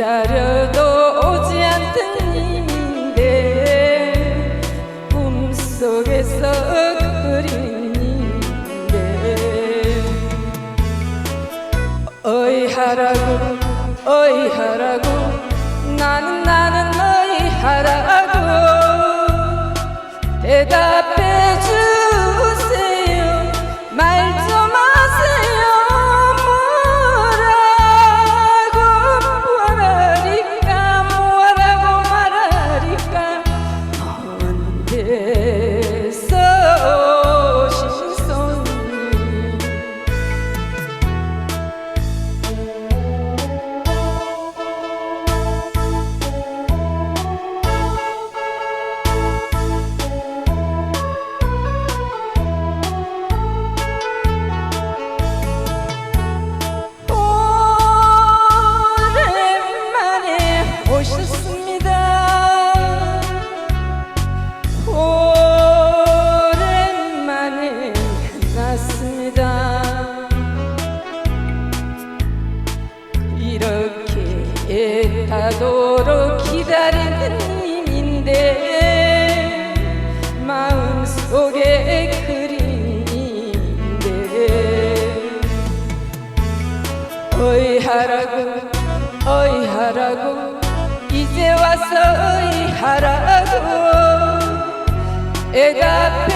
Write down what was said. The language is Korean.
기다려도 오지 않던 님인데 꿈속에서 그린 님인데 어이 하라고 어이 하라고 나는 나는 어이 하라고. 대답 애타도록 기다리는 님인데 마음속에 그린 님인데 어이 하라고 어이 하라고 이제 와서 어이 하라고 애가